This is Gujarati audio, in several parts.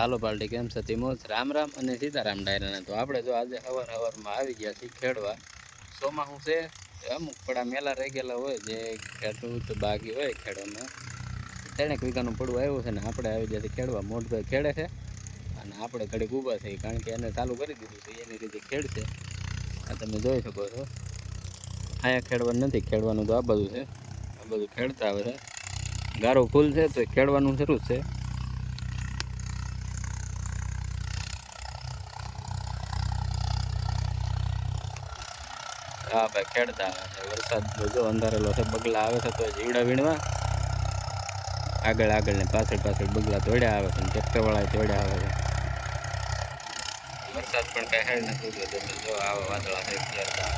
હાલો પાલટી કેમ છે? તિમોજ રામ રામ અને સીતારામ ડાયરાને. તો આપણે જો આજે અવાર અવારમાં આવી ગયા છીએ ખેડવા. શું છે, અમુક પડા મેલા રહી ગયેલા હોય, જે ખેડૂત બાકી હોય ખેડવામાં ત્રણેક વીઘાનું પડવું આવ્યું છે ને, આપણે આવી ગયા છીએ ખેડવા. મોટભાઈ ખેડે છે અને આપણે ઘડીક ઊભા થઈ કારણ કે એને ચાલુ કરી દીધું છે, એની રીતે ખેડશે. આ તમે જોઈ શકો છો. અહીંયા ખેડવાનું નથી, ખેડવાનું તો આ બધું છે. આ બધું ખેડતા આવે છે. ગારો ફૂલ છે, તો ખેડવાનું શરૂ છે. હા ભાઈ ખેડતા આવે વરસાદ જો અંધારેલો છે, બગલા આવે છે તો જીવડા વીણવા. આગળ આગળ ને પાછળ પાછળ બગલા તોડ્યા આવે છે ટ્રેક્ટર વાળા તોડ્યા આવે છે. વરસાદ પણ કઈ હેડ નથી જો આવા વાદળા ખેડતા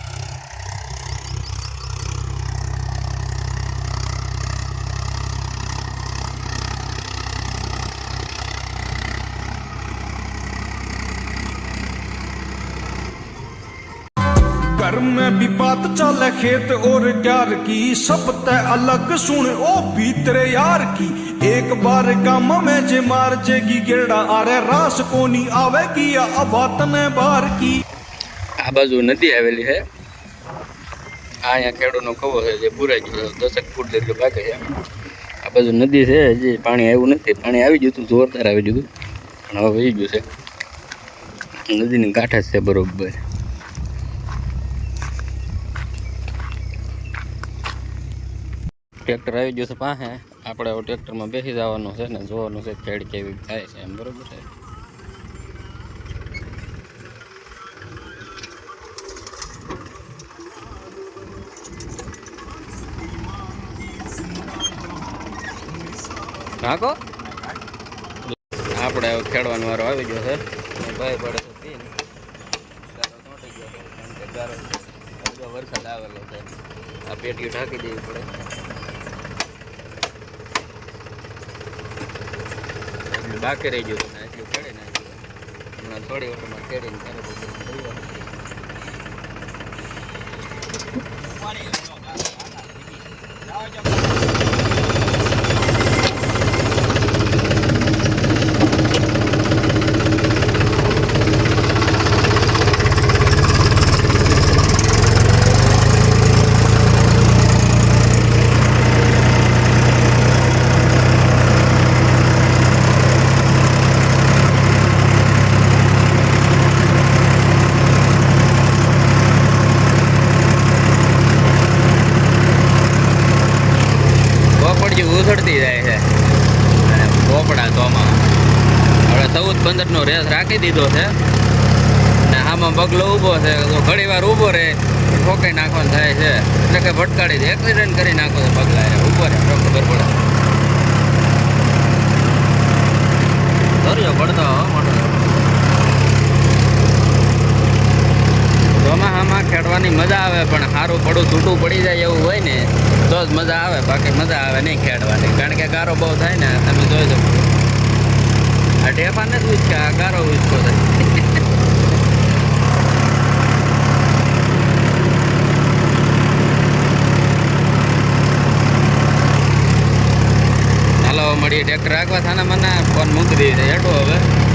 घर में भी बात चले खेत और प्यार की सब तय अलग सुन ओ भीतरे यार की एक बार गाम में जे मार जेगी गेड़ा अरे रास कोनी आवेगी या अबात ने बार की આ બાજુ નદી આવેલી છે આ અહીંયા ખેડૂતનો કવો છે જે પુરાઈ ગયો છે. દસેક ફૂટ જેટલું બાકી છે આ બાજુ નદી છે હજી પાણી આવ્યું નથી પાણી આવી ગયું હતું જોરદાર આવી ગયું હતું પણ હવે વહી ગયું છે નદીની કાંઠે જ છે બરોબર ટ્રેક્ટર આવી ગયું છે પાસે આપણે હવે ટ્રેક્ટરમાં બેસી જવાનું છે ને જોવાનું છે ખેડ કેવી થાય છે એમ, બરોબર છે? નાખો આપણે ખેડવાનો વારો આવી ગયો છે. ભાઈ પડે છે વરસાદ આવેલો છે. આ પેટીઓ ઢાંકી દેવી પડે. બાકી રહી ગયું ને એટલું ખેડી ને હમણાં થોડી વખતમાં ખેડીને ત્યારે જ પોપડજી જાય છે. અને પોપડા તોમાં હવે ચૌદ પંદરનો રેસ રાખી દીધો છે. ને આમાં બગલો ઊભો છે. તો ઘણી વાર ઊભો રહે ઠોકાઈ નાખવાનું થાય છે. એટલે કે ભટકાડી એક્સિડન્ટ કરી નાખો છે બગલા એ ઊભો રહે તો ખબર પડે ધર્યો પડતો હો મોટો ખેડવાની મજા આવે, પણ સારું પડું છૂટું પડી જાય એવું હોય ને, તો જ મજા આવે. બાકી મજા આવે નહીં ખેડવાની. કારણ કે ગારો બહુ થાય ને, તમે જોઈ શકો. આ ઢેફા નથી ઉચકા આ ગારો ઉચકો થાય. હાલો, મળીએ. ટ્રેક્ટર રાખવા થાના મને, ફોન મૂકી દઈએ. હેઠો હવે.